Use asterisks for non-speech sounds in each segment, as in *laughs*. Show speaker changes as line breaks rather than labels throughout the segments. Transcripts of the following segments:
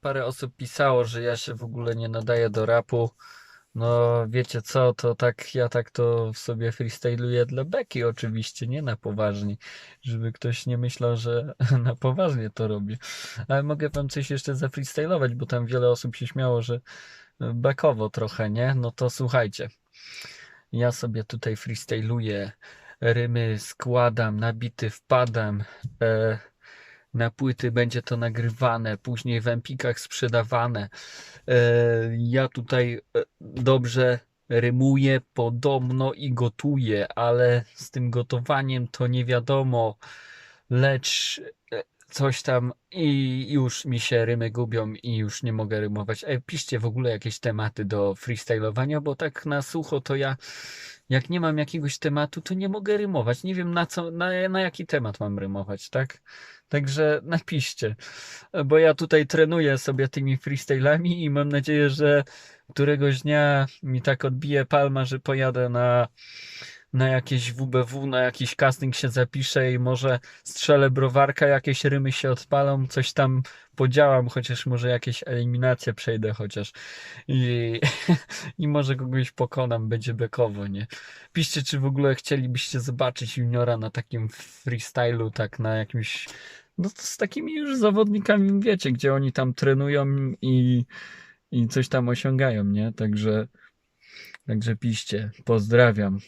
parę osób pisało, że ja się w ogóle nie nadaję do rapu. No wiecie co, to tak, ja tak to w sobie freestyluję dla beki oczywiście, nie na poważnie, żeby ktoś nie myślał, że *laughs* na poważnie to robię. Ale mogę wam coś jeszcze zafreestylować, bo tam wiele osób się śmiało, że bekowo trochę, nie? No to słuchajcie. Ja sobie tutaj freestyluję, rymy składam, na bity wpadam, e, na płyty będzie to nagrywane, później w empikach sprzedawane. E, ja tutaj e, dobrze rymuję podobno i gotuję, ale z tym gotowaniem to nie wiadomo, lecz e, coś tam i już mi się rymy gubią i już nie mogę rymować. E, piszcie w ogóle jakieś tematy do freestylowania, bo tak na sucho to ja jak nie mam jakiegoś tematu, to nie mogę rymować. Nie wiem na co, na, na jaki temat mam rymować, tak? Także napiszcie, bo ja tutaj trenuję sobie tymi freestylami i mam nadzieję, że któregoś dnia mi tak odbije palma, że pojadę na, na jakieś WBW, na jakiś casting się zapiszę i może strzelę browarka, jakieś rymy się odpalą, coś tam podziałam, chociaż może jakieś eliminacje przejdę chociaż i, *laughs* i może kogoś pokonam, będzie bekowo, nie? Piszcie, czy w ogóle chcielibyście zobaczyć juniora na takim freestylu, tak na jakimś no to z takimi już zawodnikami, wiecie, gdzie oni tam trenują i, i coś tam osiągają, nie? Także, także piszcie. Pozdrawiam.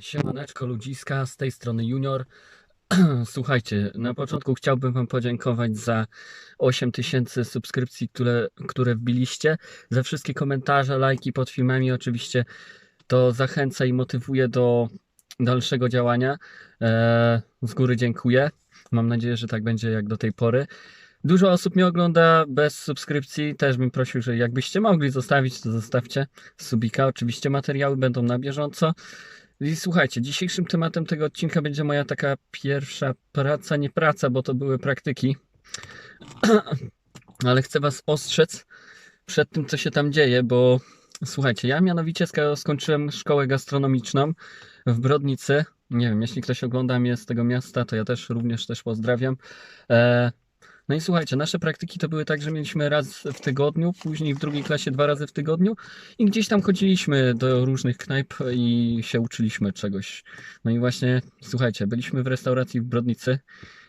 Siemaneczko ludziska, z tej strony Junior. *clears throat* Słuchajcie, na początku chciałbym Wam podziękować za 8000 subskrypcji, które, które wbiliście, za wszystkie komentarze, lajki pod filmami. Oczywiście to zachęca i motywuje do dalszego działania. Eee, z góry dziękuję. Mam nadzieję, że tak będzie jak do tej pory. Dużo osób mnie ogląda bez subskrypcji. Też bym prosił, że jakbyście mogli zostawić, to zostawcie subika. Oczywiście materiały będą na bieżąco. I słuchajcie, dzisiejszym tematem tego odcinka będzie moja taka pierwsza praca, nie praca, bo to były praktyki. *clears throat* Ale chcę Was ostrzec przed tym, co się tam dzieje, bo słuchajcie, ja mianowicie sko- skończyłem szkołę gastronomiczną w Brodnicy. Nie wiem, jeśli ktoś ogląda mnie z tego miasta, to ja też również też pozdrawiam. E, no i słuchajcie, nasze praktyki to były tak, że mieliśmy raz w tygodniu, później w drugiej klasie dwa razy w tygodniu i gdzieś tam chodziliśmy do różnych knajp i się uczyliśmy czegoś. No i właśnie, słuchajcie, byliśmy w restauracji w Brodnicy.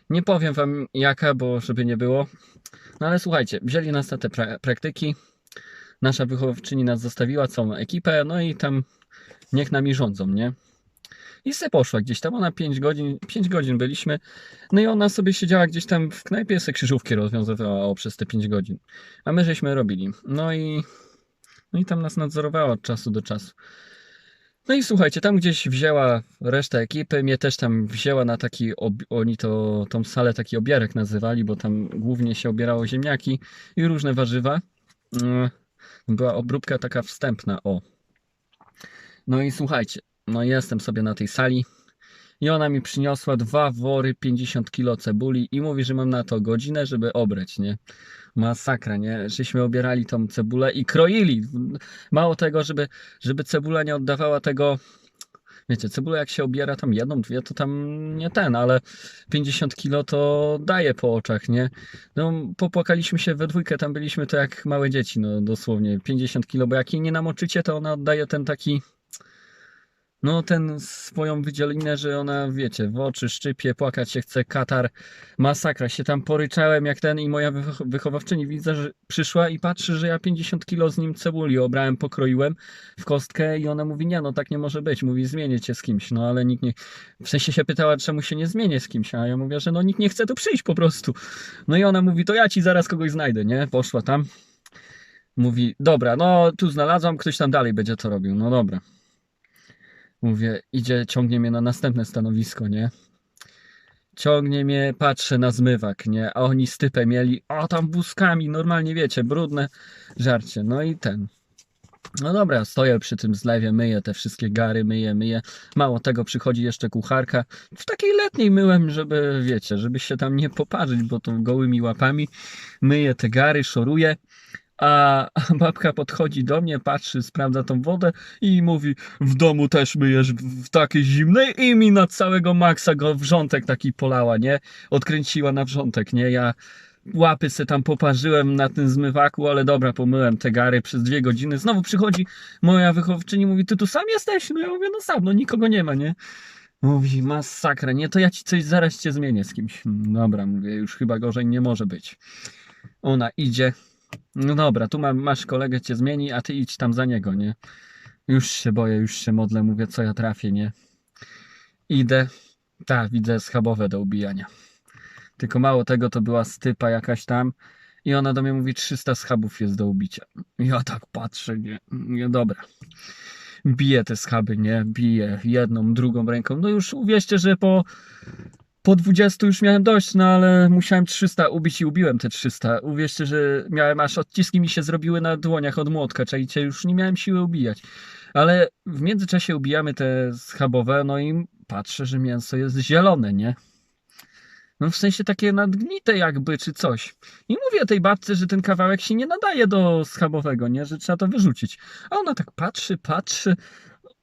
Nie powiem wam jaka, bo żeby nie było. No ale słuchajcie, wzięli nas na te pra- praktyki. Nasza wychowawczyni nas zostawiła, całą ekipę, no i tam niech nami rządzą, nie? I se poszła gdzieś tam, ona 5 godzin, 5 godzin byliśmy, no i ona sobie siedziała gdzieś tam w knajpie, se krzyżówki rozwiązywała przez te 5 godzin. A my żeśmy robili. No i, no i tam nas nadzorowała od czasu do czasu. No i słuchajcie, tam gdzieś wzięła resztę ekipy, mnie też tam wzięła na taki, oni to, tą salę taki obierek nazywali, bo tam głównie się obierało ziemniaki i różne warzywa. Mm, Była obróbka taka wstępna, o. No i słuchajcie, no jestem sobie na tej sali i ona mi przyniosła dwa wory 50 kilo cebuli i mówi, że mam na to godzinę, żeby obrać, nie? Masakra, nie? Żeśmy obierali tą cebulę i kroili. Mało tego, żeby, żeby cebula nie oddawała tego... Wiecie, cebula jak się obiera tam jedną, dwie, to tam nie ten, ale 50 kilo to daje po oczach, nie? No, popłakaliśmy się we dwójkę, tam byliśmy to jak małe dzieci, no dosłownie. 50 kilo, bo jak jej nie namoczycie, to ona oddaje ten taki no ten swoją wydzielinę, że ona, wiecie, w oczy szczypie, płakać się chce, katar, masakra, się tam poryczałem jak ten i moja wych- wychowawczyni widzę, że przyszła i patrzy, że ja 50 kilo z nim cebuli obrałem, pokroiłem w kostkę i ona mówi, nie no, tak nie może być, mówi, zmienię cię z kimś, no ale nikt nie, w sensie się pytała, czemu się nie zmienię z kimś, a ja mówię, że no nikt nie chce tu przyjść po prostu, no i ona mówi, to ja ci zaraz kogoś znajdę, nie, poszła tam, mówi, dobra, no tu znalazłam, ktoś tam dalej będzie to robił, no dobra. Mówię, idzie, ciągnie mnie na następne stanowisko, nie? Ciągnie mnie, patrzę na zmywak, nie? A oni stypę mieli, a tam wózkami, normalnie wiecie, brudne żarcie. No i ten. No dobra, stoję przy tym zlewie, myję te wszystkie gary, myję, myję. Mało tego, przychodzi jeszcze kucharka. W takiej letniej myłem, żeby, wiecie, żeby się tam nie poparzyć, bo to gołymi łapami. Myję te gary, szoruję. A *laughs* babka podchodzi do mnie, patrzy, sprawdza tą wodę i mówi w domu też myjesz w takiej zimnej i mi na całego maksa go wrzątek taki polała, nie? Odkręciła na wrzątek, nie? Ja łapy se tam poparzyłem na tym zmywaku, ale dobra, pomyłem te gary przez dwie godziny. Znowu przychodzi moja wychowczyni, mówi, ty tu sam jesteś? No ja mówię, no sam, no nikogo nie ma, nie? Mówi, masakra, nie, to ja ci coś zaraz cię zmienię z kimś. Dobra, mówię, już chyba gorzej nie może być. Ona idzie, no dobra, tu masz kolegę, cię zmieni, a ty idź tam za niego, nie? Już się boję, już się modlę, mówię, co ja trafię, nie? Idę, tak, widzę schabowe do ubijania. Tylko mało tego, to była stypa jakaś tam i ona do mnie mówi, 300 schabów jest do ubicia. Ja tak patrzę, nie, nie dobra. Biję te schaby, nie, biję jedną, drugą ręką. No już uwierzcie, że po, po 20 już miałem dość, no ale musiałem 300 ubić i ubiłem te 300. Uwierzcie, że miałem aż odciski mi się zrobiły na dłoniach od młotka, czajcie, już nie miałem siły ubijać. Ale w międzyczasie ubijamy te schabowe, no i patrzę, że mięso jest zielone, nie? No w sensie takie nadgnite jakby, czy coś. I mówię tej babce, że ten kawałek się nie nadaje do schabowego, nie? Że trzeba to wyrzucić. A ona tak patrzy, patrzy,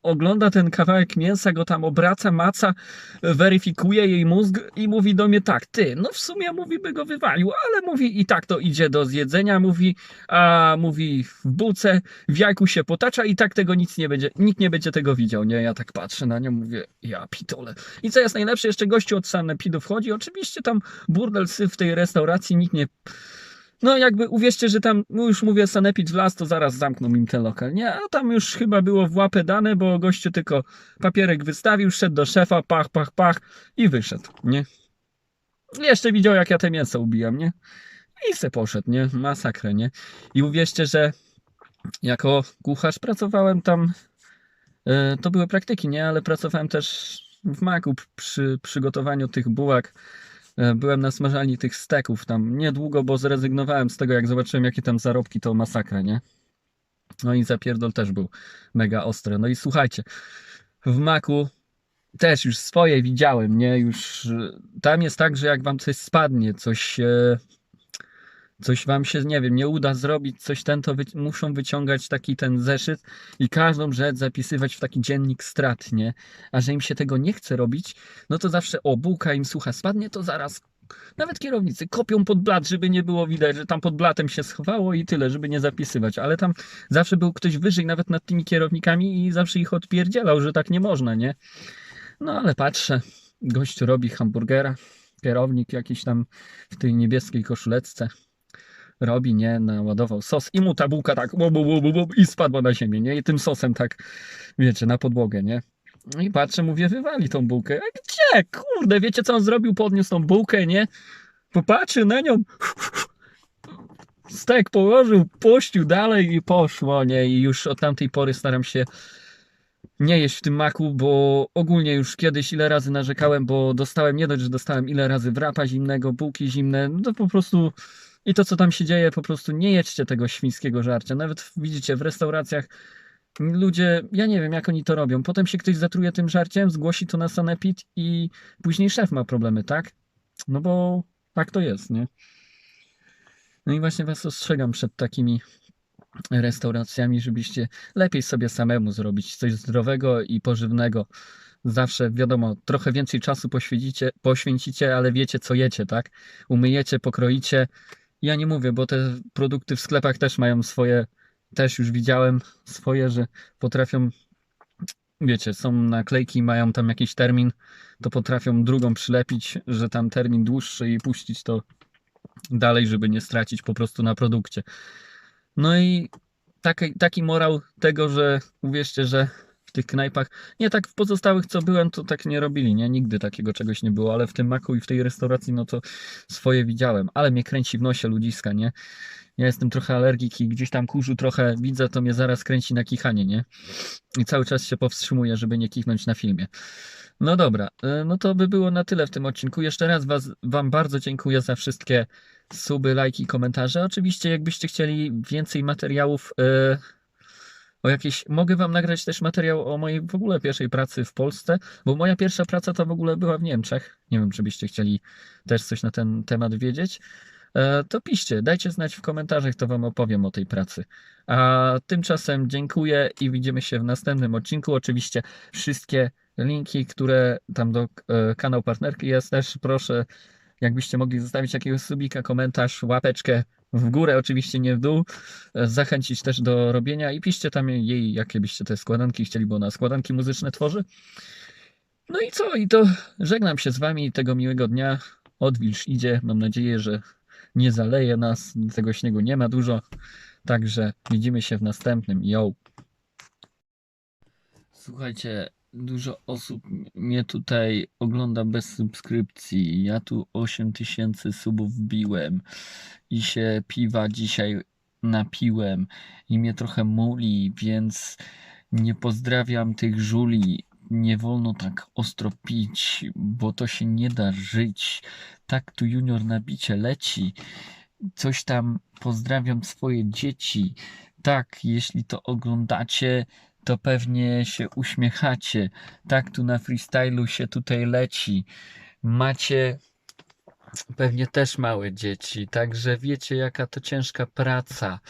ogląda ten kawałek mięsa, go tam obraca, maca, weryfikuje jej mózg i mówi do mnie tak, ty, no w sumie mówi by go wywalił, ale mówi i tak to idzie do zjedzenia, mówi, a mówi w bułce, w jajku się potacza i tak tego nic nie będzie, nikt nie będzie tego widział, nie? Ja tak patrzę na nią, mówię, ja pitole. I co jest najlepsze, jeszcze gościu od sanepidu wchodzi, oczywiście tam burdel w tej restauracji, nikt nie... No jakby uwierzcie, że tam, no już mówię, sanepid w las, to zaraz zamkną im ten lokal, nie? A tam już chyba było w łapę dane, bo gościu tylko papierek wystawił, szedł do szefa, pach, pach, pach i wyszedł, nie? Jeszcze widział, jak ja te mięso ubijam, nie? I se poszedł, nie? Masakrę, nie? I uwierzcie, że jako kucharz pracowałem tam, e, to były praktyki, nie? Ale pracowałem też w maku przy przygotowaniu tych bułek. E, Byłem na smażalni tych steków tam niedługo, bo zrezygnowałem z tego, jak zobaczyłem, jakie tam zarobki, to masakra, nie? No i zapierdol też był mega ostry. No i słuchajcie, w maku też już swoje widziałem, nie? Już y, tam jest tak, że jak wam coś spadnie, coś coś wam się, nie wiem, nie uda zrobić, coś ten, to wy, muszą wyciągać taki ten zeszyt i każdą rzecz zapisywać w taki dziennik strat, nie? A że im się tego nie chce robić, no to zawsze o, bułka im sucha spadnie, to zaraz nawet kierownicy kopią pod blat, żeby nie było widać, że tam pod blatem się schowało i tyle, żeby nie zapisywać. Ale tam zawsze był ktoś wyżej nawet nad tymi kierownikami i zawsze ich odpierdzielał, że tak nie można, nie? No ale patrzę, gość robi hamburgera, kierownik jakiś tam w tej niebieskiej koszuleczce robi, nie, naładował sos i mu ta bułka tak bu, bu, bu, bu, bu, i spadła na ziemię, nie? I tym sosem tak, wiecie, na podłogę, nie? No i patrzę, mówię, wywali tą bułkę. A gdzie? Kurde, wiecie co on zrobił? Podniósł tą bułkę, nie? Popatrzy na nią. Stek położył, puścił dalej i poszło, nie? I już od tamtej pory staram się nie jeść w tym maku, bo ogólnie już kiedyś ile razy narzekałem, bo dostałem, nie dość, że dostałem ile razy wrapa zimnego, bułki zimne, no to po prostu i to co tam się dzieje, po prostu nie jedźcie tego świńskiego żarcia. Nawet widzicie, w restauracjach ludzie, ja nie wiem jak oni to robią, potem się ktoś zatruje tym żarciem, zgłosi to na sanepid i później szef ma problemy, tak? No bo tak to jest, nie? No i właśnie was ostrzegam przed takimi restauracjami, żebyście lepiej sobie samemu zrobić coś zdrowego i pożywnego. Zawsze, wiadomo, trochę więcej czasu poświęcicie, poświęcicie, ale wiecie co jecie, tak? Umyjecie, pokroicie. Ja nie mówię, bo te produkty w sklepach też mają swoje, też już widziałem swoje, że potrafią, wiecie, są naklejki, mają tam jakiś termin, to potrafią drugą przylepić, że tam termin dłuższy i puścić to dalej, żeby nie stracić po prostu na produkcie. No i taki, taki morał tego, że uwierzcie, że tych knajpach, nie tak w pozostałych co byłem, to tak nie robili, nie? Nigdy takiego czegoś nie było, ale w tym maku i w tej restauracji, no to swoje widziałem. Ale mnie kręci w nosie ludziska, nie? Ja jestem trochę alergik i gdzieś tam kurzu trochę widzę, to mnie zaraz kręci na kichanie, nie? I cały czas się powstrzymuję, żeby nie kichnąć na filmie. No dobra, y, no to by było na tyle w tym odcinku. Jeszcze raz was, Wam bardzo dziękuję za wszystkie suby, lajki, komentarze. Oczywiście, jakbyście chcieli więcej materiałów y, o jakieś. Mogę Wam nagrać też materiał o mojej w ogóle pierwszej pracy w Polsce, bo moja pierwsza praca to w ogóle była w Niemczech. Nie wiem, czy byście chcieli też coś na ten temat wiedzieć. E, To piszcie, dajcie znać w komentarzach, to Wam opowiem o tej pracy. A tymczasem dziękuję i widzimy się w następnym odcinku. Oczywiście wszystkie linki, które tam do e, kanał partnerki jest też proszę Jakbyście mogli zostawić jakiegoś subika, komentarz, łapeczkę w górę, oczywiście nie w dół, e, zachęcić też do robienia i piszcie tam jej, jakie byście te składanki chcieli, bo ona składanki muzyczne tworzy. No i co? I to żegnam się z wami. Tego miłego dnia. Odwilż idzie. Mam nadzieję, że nie zaleje nas. Tego śniegu nie ma dużo. Także widzimy się w następnym. Yo! Słuchajcie, dużo osób mnie tutaj ogląda bez subskrypcji. Ja tu 8000 subów wbiłem i się piwa dzisiaj napiłem i mnie trochę muli, więc nie pozdrawiam tych żuli. Nie wolno tak ostro pić, bo to się nie da żyć. Tak tu junior na bicie leci. Coś tam pozdrawiam swoje dzieci. Tak, jeśli to oglądacie, to pewnie się uśmiechacie. Tak tu na freestylu się tutaj leci. Macie pewnie też małe dzieci, także wiecie jaka to ciężka praca.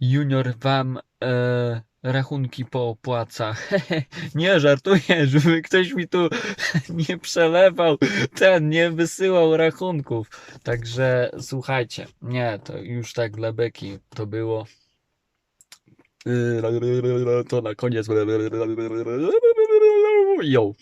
Junior wam e, rachunki poopłaca. *laughs* nie żartuję, żeby ktoś mi tu *laughs* nie przelewał, ten nie wysyłał rachunków. Także słuchajcie, nie, to już tak dla beki to było. To na koniec. Yo.